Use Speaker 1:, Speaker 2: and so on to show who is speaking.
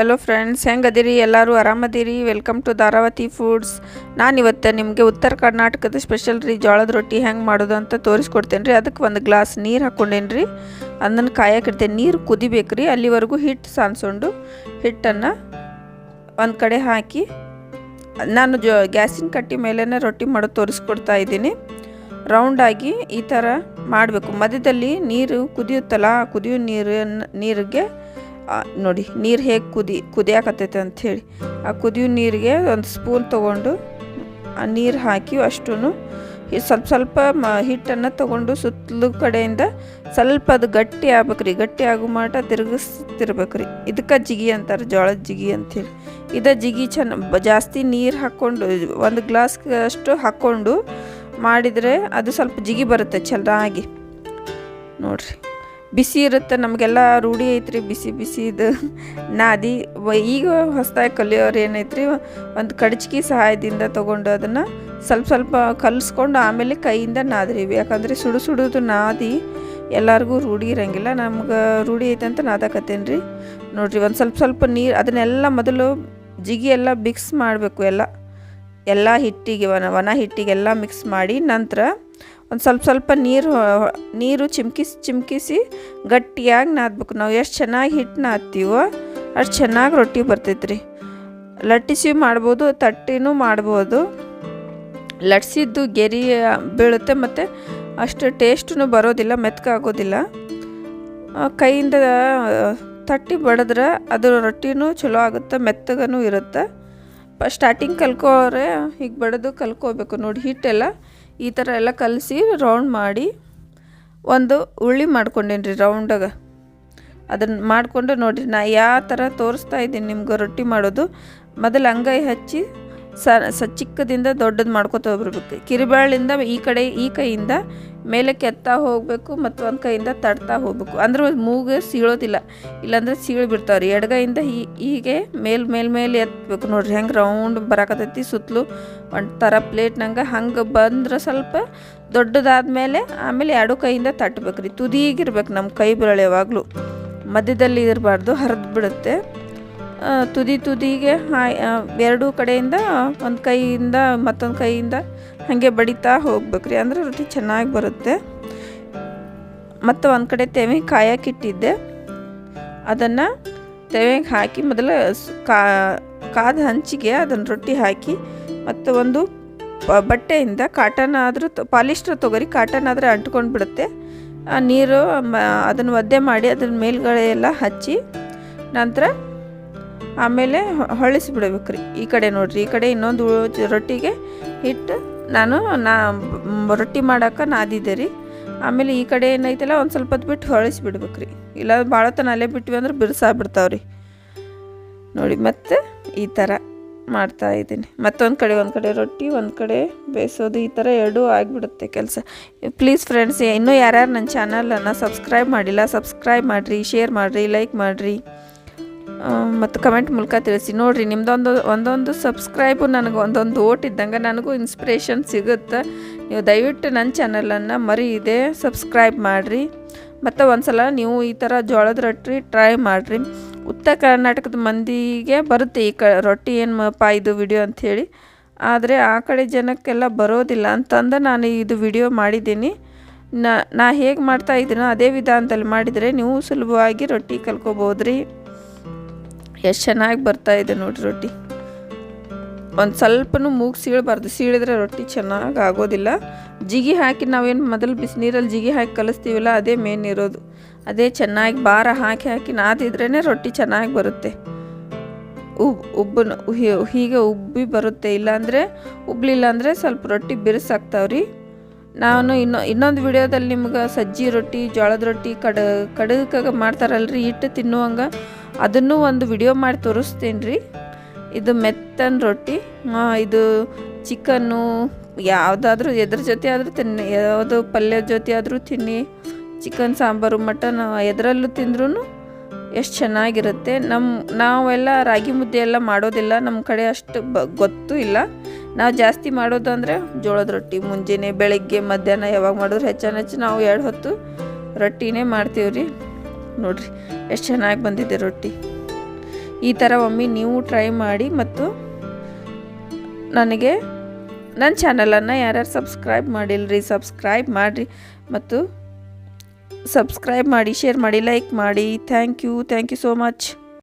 Speaker 1: Hello friends ಹೆಂಗದಿರಿ ಎಲ್ಲರೂ ಆರಾಮದಿರಿ ವೆಲ್ಕಮ್ ಟು ಧಾರಾವತಿ ಫುಡ್ಸ್ ನಾನು ಇವತ್ತು ನಿಮಗೆ ಉತ್ತರ ಕರ್ನಾಟಕದ ಸ್ಪೆಷಲ್ ರೀ, ಜೋಳದ ರೊಟ್ಟಿ ಹೆಂಗೆ ಮಾಡೋದು ಅಂತ ತೋರಿಸ್ಕೊಡ್ತೇನೆ ರೀ ಅದಕ್ಕೆ ಒಂದು ಗ್ಲಾಸ್ ನೀರು ಹಾಕ್ಕೊಂಡೇನಿ ರೀ ಅದನ್ನು ಕಾಯಕ್ಕಿಡ್ತೇನೆ ನೀರು ಕುದಿಬೇಕು ರೀ ಅಲ್ಲಿವರೆಗೂ ಹಿಟ್ಟು ಸಾನ್ಸೊಂಡು. ಹಿಟ್ಟನ್ನು ಒಂದು ಕಡೆ ಹಾಕಿ, ನಾನು ಜೋ, ಗ್ಯಾಸಿನ ಕಟ್ಟಿ ಮೇಲೇ ರೊಟ್ಟಿ ಮಾಡೋದು ತೋರಿಸ್ಕೊಡ್ತಾ ಇದ್ದೀನಿ. ರೌಂಡಾಗಿ ಈ ಥರ ಮಾಡಬೇಕು. ಮಧ್ಯದಲ್ಲಿ ನೀರು ಕುದಿಯುತ್ತಲ್ಲ, ಕುದಿಯೋ ನೀರನ್ನು ನೀರಿಗೆ ನೋಡಿ, ನೀರು ಹೇಗೆ ಕುದಿ, ಕುದಿಯಾಕತ್ತೈತೆ ಅಂಥೇಳಿ. ಆ ಕುದಿಯೋ ನೀರಿಗೆ ಒಂದು ಸ್ಪೂನ್ ತೊಗೊಂಡು ಆ ನೀರು ಹಾಕಿ ಅಷ್ಟೂ ಸ್ವಲ್ಪ ಸ್ವಲ್ಪ ಮ, ಹಿಟ್ಟನ್ನು ತೊಗೊಂಡು ಸುತ್ತಲೂ ಕಡೆಯಿಂದ ಸ್ವಲ್ಪ ಅದು ಗಟ್ಟಿ ಆಗ್ಬೇಕ್ರಿ. ಗಟ್ಟಿ ಆಗೋ ತಿರುಗಸ್ತಿರ್ಬೇಕು ರೀ ಇದಕ್ಕೆ ಜಿಗಿ ಅಂತಾರೆ ಜೋಳದ ಜಿಗಿ ಅಂಥೇಳಿ. ಇದ ಜಿಗಿ ಚೆನ್ನ ಜಾಸ್ತಿ ನೀರು ಹಾಕ್ಕೊಂಡು, ಒಂದು ಗ್ಲಾಸ್ ಅಷ್ಟು ಹಾಕ್ಕೊಂಡು ಮಾಡಿದರೆ ಅದು ಸ್ವಲ್ಪ ಜಿಗಿ ಬರುತ್ತೆ ಚೆನ್ನಾಗಿ ನೋಡ್ರಿ. ಬಿಸಿ ಇರುತ್ತೆ, ನಮಗೆಲ್ಲ ರೂಢಿ ಐತ್ರಿ, ಬಿಸಿ ಬಿಸಿ ಇದು. ನಾದಿ ಈಗ ಹೊಸ್ದಾಗಿ ಕಲಿಯೋರು ಏನೈತ್ರಿ, ಒಂದು ಕಡ್ಚಿಗೆ ಸಹಾಯದಿಂದ ತೊಗೊಂಡು ಅದನ್ನು ಸ್ವಲ್ಪ ಸ್ವಲ್ಪ ಕಲಿಸ್ಕೊಂಡು ಆಮೇಲೆ ಕೈಯಿಂದ ನಾದ್ರಿ ಯಾಕಂದರೆ ಸುಡು ಸುಡೋದು ನಾದಿ, ಎಲ್ಲರಿಗೂ ರೂಢಿ ಇರಂಗಿಲ್ಲ. ನಮ್ಗೆ ರೂಢಿ ಐತೆ ಅಂತ ನಾದಕತ್ತೇನೆ ರೀ ನೋಡಿರಿ, ಒಂದು ಸ್ವಲ್ಪ ಸ್ವಲ್ಪ ನೀರು, ಅದನ್ನೆಲ್ಲ ಮೊದಲು ಜಿಗಿ ಎಲ್ಲ ಮಿಕ್ಸ್ ಮಾಡಬೇಕು ಎಲ್ಲ. ಎಲ್ಲ ಹಿಟ್ಟಿಗೆ ವನ ಹಿಟ್ಟಿಗೆಲ್ಲ ಮಿಕ್ಸ್ ಮಾಡಿ ನಂತರ ಒಂದು ಸ್ವಲ್ಪ ಸ್ವಲ್ಪ ನೀರು ನೀರು ಚಿಮ್ಕಿಸಿ ಚಿಮ್ಕಿಸಿ ಗಟ್ಟಿಯಾಗಿ ನಾದ್ಬೇಕು. ನಾವು ಎಷ್ಟು ಚೆನ್ನಾಗಿ ಹಿಟ್ಟು ನಾದ್ತೀವೋ ಅಷ್ಟು ಚೆನ್ನಾಗಿ ರೊಟ್ಟಿ ಬರ್ತೈತೆ ರೀ ಲಟ್ಟಿಸಿ ಮಾಡ್ಬೋದು, ತಟ್ಟಿನೂ ಮಾಡ್ಬೋದು. ಲಟ್ಸಿದ್ದು ಗೆರಿ ಬೀಳುತ್ತೆ ಮತ್ತು ಅಷ್ಟು ಟೇಸ್ಟೂ ಬರೋದಿಲ್ಲ, ಮೆತ್ಕಾಗೋದಿಲ್ಲ. ಕೈಯಿಂದ ತಟ್ಟಿ ಬಡಿದ್ರೆ ಅದು ರೊಟ್ಟಿನೂ ಚಲೋ ಆಗುತ್ತೆ, ಮೆತ್ತಗನೂ ಇರುತ್ತೆ. ಸ್ಟಾರ್ಟಿಂಗ್ ಕಲ್ಕೋರೆ ಹೀಗೆ ಬಡಿದು ಕಲ್ಕೋಬೇಕು. ನೋಡಿ, ಹಿಟ್ಟೆಲ್ಲ ಈ ಥರ ಎಲ್ಲ ಕಲಸಿ ರೌಂಡ್ ಮಾಡಿ ಒಂದು ಉಳ್ಳಿ ಮಾಡ್ಕೊಂಡೇನಿ ರೀ ರೌಂಡಾಗ ಅದನ್ನು ಮಾಡಿಕೊಂಡು ನೋಡಿರಿ, ನಾ ಯಾವ ಥರ ತೋರಿಸ್ತಾ ಇದ್ದೀನಿ ನಿಮ್ಗೆ ರೊಟ್ಟಿ ಮಾಡೋದು. ಮೊದಲು ಅಂಗೈ ಹಚ್ಚಿ ಸ ಸ ಚಿಕ್ಕದಿಂದ ದೊಡ್ಡದು ಮಾಡ್ಕೊತ ಬರ್ಬೇಕು ಕಿರಿಬಾಳಿಂದ ಈ ಕಡೆ ಈ ಕೈಯಿಂದ ಮೇಲೆ ಕೆತ್ತಾ ಹೋಗಬೇಕು ಮತ್ತು ಒಂದು ಕೈಯಿಂದ ತಡ್ತಾ ಹೋಗಬೇಕು. ಅಂದ್ರೆ ಮೂಗು ಸೀಳೋದಿಲ್ಲ. ಇಲ್ಲಾಂದ್ರೆ ಸೀಳು ರೀ ಎಡಗೈಯಿಂದ ಹೀ ಹೀಗೆ ಮೇಲ್ ಮೇಲ್ ಮೇಲೆ ಎತ್ತಬೇಕು ನೋಡ್ರಿ. ಹೆಂಗೆ ರೌಂಡ್ ಬರಾಕತ್ತೈತಿ ಸುತ್ತಲೂ ಒಂದು ಥರ ಪ್ಲೇಟ್ನಂಗೆ ಹಂಗೆ ಬಂದ್ರೆ ಸ್ವಲ್ಪ ದೊಡ್ಡದಾದ್ಮೇಲೆ ಆಮೇಲೆ ಎರಡು ಕೈಯಿಂದ ತಟ್ಟಬೇಕು ರೀ ತುದಿಗಿರ್ಬೇಕು ನಮ್ಮ ಕೈ ಬೆರಳು ಯಾವಾಗಲೂ. ಮಧ್ಯದಲ್ಲಿ ಇರಬಾರ್ದು. ಹರಿದು ಬಿಡುತ್ತೆ. ತುದಿ ತುದಿಗೆ ಎರಡೂ ಕಡೆಯಿಂದ ಒಂದು ಕೈಯಿಂದ ಮತ್ತೊಂದು ಕೈಯಿಂದ ಹಾಗೆ ಬಡಿತಾ ಹೋಗ್ಬೇಕ್ರಿ. ಅಂದ್ರೆ ರೊಟ್ಟಿ ಚೆನ್ನಾಗಿ ಬರುತ್ತೆ. ಮತ್ತು ಒಂದು ಕಡೆ ತೆವೆ ಕಾಯಕ್ಕಿಟ್ಟಿದ್ದೆ ಅದನ್ನು ತೆವೆಗೆ ಹಾಕಿ ಮೊದಲು ಕಾದ ಹಂಚಿಗೆ ಅದನ್ನು ರೊಟ್ಟಿ ಹಾಕಿ ಮತ್ತು ಒಂದು ಬಟ್ಟೆಯಿಂದ ಕಾಟನ್ ಆದರೂ ಪಾಲಿಸ್ಟರ್ ತೊಗರಿ ಕಾಟನ್ ಆದರೆ ಅಂಟ್ಕೊಂಡು ಬಿಡುತ್ತೆ. ಆ, ನೀರು ಅದನ್ನು ಒದ್ದೆ ಮಾಡಿ ಅದನ್ನ ಮೇಲ್ಗಡೆ ಎಲ್ಲ ಹಚ್ಚಿ ನಂತರ ಆಮೇಲೆ ಹೊಳ್ಸಿ ಹೊಳಿಸಿ ಬಿಡ್ಬೇಕು ರೀ ಈ ಕಡೆ ನೋಡಿರಿ, ಈ ಕಡೆ ಇನ್ನೊಂದು ರೊಟ್ಟಿಗೆ ಹಿಟ್ಟು. ನಾನು ನಾ ರೊಟ್ಟಿ ಮಾಡೋಕೆ ನಾದಿದ್ದೆ ರೀ. ಆಮೇಲೆ ಈ ಕಡೆ ಏನೈತಲ್ಲ, ಒಂದು ಸ್ವಲ್ಪ ಹೊತ್ತು ಬಿಟ್ಟು ಹೊಳಿಸಿ ಬಿಡ್ಬೇಕು ರೀ ಇಲ್ಲ ಭಾಳ ತನ ಅಲ್ಲೇ ಬಿಟ್ವಿ ಅಂದ್ರೆ ಬಿರ್ಸಾಗ್ಬಿಡ್ತಾವೆ ರೀ ನೋಡಿ, ಮತ್ತೆ ಈ ಥರ ಮಾಡ್ತಾ ಇದ್ದೀನಿ. ಮತ್ತೊಂದು ಕಡೆ, ಒಂದು ಕಡೆ ರೊಟ್ಟಿ, ಒಂದು ಕಡೆ ಬೇಯಿಸೋದು ಈ ಥರ ಎರಡೂ ಆಗಿಬಿಡುತ್ತೆ ಕೆಲಸ. ಪ್ಲೀಸ್ ಫ್ರೆಂಡ್ಸ್, ಇನ್ನೂ ಯಾರ್ಯಾರು ನನ್ನ ಚಾನಲನ್ನು ಸಬ್ಸ್ಕ್ರೈಬ್ ಮಾಡಿಲ್ಲ, ಸಬ್ಸ್ಕ್ರೈಬ್ ಮಾಡಿರಿ, ಶೇರ್ ಮಾಡಿರಿ, ಲೈಕ್ ಮಾಡಿರಿ. ಮತ್ತು ಕಮೆಂಟ್ ಮೂಲಕ ತಿಳಿಸಿ. ನೋಡಿರಿ ನಿಮ್ಮದೊಂದು ಒಂದೊಂದು ಸಬ್ಸ್ಕ್ರೈಬು ನನಗೆ ಒಂದೊಂದು ಓಟ್ ಇದ್ದಂಗೆ ನನಗೂ ಇನ್ಸ್ಪಿರೇಷನ್ ಸಿಗುತ್ತೆ. ನೀವು ದಯವಿಟ್ಟು ನನ್ನ ಚಾನಲನ್ನು ಇದೆ ಸಬ್ಸ್ಕ್ರೈಬ್ ಮಾಡಿರಿ. ಮತ್ತು ಒಂದ್ಸಲ ನೀವು ಈ ಥರ ಜೋಳದ ರೊಟ್ಟಿ ಟ್ರೈ ಮಾಡಿರಿ. ಉತ್ತರ ಕರ್ನಾಟಕದ ಮಂದಿಗೆ ಬರುತ್ತೆ ಈ ಕ, ರೊಟ್ಟಿ ಏನು ಇದು ವಿಡಿಯೋ ಅಂಥೇಳಿ ಆದರೆ ಆ ಕಡೆ ಜನಕ್ಕೆಲ್ಲ ಬರೋದಿಲ್ಲ. ಅಂತಂದು ನಾನು ಇದು ವಿಡಿಯೋ ಮಾಡಿದ್ದೀನಿ. ನಾ ನಾ ಹೇಗೆ ಮಾಡ್ತಾ ಇದ್ದೀನೋ ಅದೇ ವಿಧಾನದಲ್ಲಿ ಮಾಡಿದರೆ ನೀವು ಸುಲಭವಾಗಿ ರೊಟ್ಟಿ ಕಲ್ಕೋಬೋದು ರೀ ಎಷ್ಟು ಚೆನ್ನಾಗಿ ಬರ್ತಾ ಇದೆ ನೋಡಿ ರೊಟ್ಟಿ. ಒಂದು ಸ್ವಲ್ಪನೂ ಮೂಗು ಸೀಳಬಾರ್ದು. ಸೀಳಿದ್ರೆ ರೊಟ್ಟಿ ಚೆನ್ನಾಗಿ ಆಗೋದಿಲ್ಲ. ಜಿಗಿ ಹಾಕಿ ನಾವೇನು ಮೊದಲು ಬಿಸಿನೀರಲ್ಲಿ ಜಿಗಿ ಹಾಕಿ ಕಲಿಸ್ತೀವಲ್ಲ, ಅದೇ ಮೇನ್ ಇರೋದು. ಅದೇ ಚೆನ್ನಾಗಿ ಭಾರ ಹಾಕಿ ಹಾಕಿ ನಾದಿದ್ರೇ ರೊಟ್ಟಿ ಚೆನ್ನಾಗಿ ಬರುತ್ತೆ. ಉಬ್, ಉಬ್ಬನ ಹಿ- ಹೀಗೆ ಉಬ್ಬಿ ಬರುತ್ತೆ. ಇಲ್ಲಾಂದರೆ ಉಬ್ಲಿಲ್ಲ ಅಂದರೆ ಸ್ವಲ್ಪ ರೊಟ್ಟಿ ಬಿರುಸಾಗ್ತಾವ್ರಿ ನಾನು ಇನ್ನೊ, ಇನ್ನೊಂದು ವಿಡಿಯೋದಲ್ಲಿ ನಿಮ್ಗೆ ಸಜ್ಜಿ ರೊಟ್ಟಿ, ಜೋಳದ ರೊಟ್ಟಿ ಕಡ ಕಡಗ ಮಾಡ್ತಾರಲ್ರಿ, ಹಿಟ್ಟು ತಿನ್ನುವಂಗೆ, ಅದನ್ನು ಒಂದು ವಿಡಿಯೋ ಮಾಡಿ ತೋರಿಸ್ತೀನಿ ರೀ ಇದು ಮೆತ್ತನ ರೊಟ್ಟಿ ಇದು ಚಿಕನ್ನು ಯಾವುದಾದ್ರೂ ಎದ್ರ ಜೊತೆ ಆದರೂ ತಿನ್ನಿ, ಯಾವುದು ಪಲ್ಯದ ಜೊತೆ ಆದರೂ ತಿನ್ನಿ, ಚಿಕನ್, ಸಾಂಬಾರು, ಮಟನ್, ಎದರಲ್ಲೂ ತಿಂದ್ರೂ ಎಷ್ಟು ಚೆನ್ನಾಗಿರುತ್ತೆ. ನಮ್ಮ ನಾವೆಲ್ಲ ರಾಗಿ ಮುದ್ದೆ ಎಲ್ಲ ಮಾಡೋದಿಲ್ಲ ನಮ್ಮ ಕಡೆ ಅಷ್ಟು ಬ, ಗೊತ್ತೂ ಇಲ್ಲ. ನಾವು ಜಾಸ್ತಿ ಮಾಡೋದು ಅಂದರೆ ಜೋಳದ ರೊಟ್ಟಿ, ಮುಂಜಾನೆ, ಬೆಳಗ್ಗೆ, ಮಧ್ಯಾಹ್ನ ಯಾವಾಗ ಮಾಡಿದ್ರು ಹೆಚ್ಚಾನ ಹೆಚ್ಚು ನಾವು ಎರಡು ಹೊತ್ತು ರೊಟ್ಟಿನೇ ಮಾಡ್ತೀವಿ ರೀ. ನೋಡಿರಿ, ಎಷ್ಟು ಚೆನ್ನಾಗಿ ಬಂದಿದೆ ರೊಟ್ಟಿ. ಈ ಥರ ಒಮ್ಮೆ ನೀವು ಟ್ರೈ ಮಾಡಿ ಮತ್ತು ನನಗೆ ನನ್ನ ಚಾನಲನ್ನು ಯಾರ್ಯಾರು ಸಬ್ಸ್ಕ್ರೈಬ್ ಮಾಡಿಲ್ಲರಿ ಸಬ್ಸ್ಕ್ರೈಬ್ ಮಾಡಿರಿ ಮತ್ತು ಸಬ್ಸ್ಕ್ರೈಬ್ ಮಾಡಿ ಶೇರ್ ಮಾಡಿ ಲೈಕ್ ಮಾಡಿ. Thank you thank you so much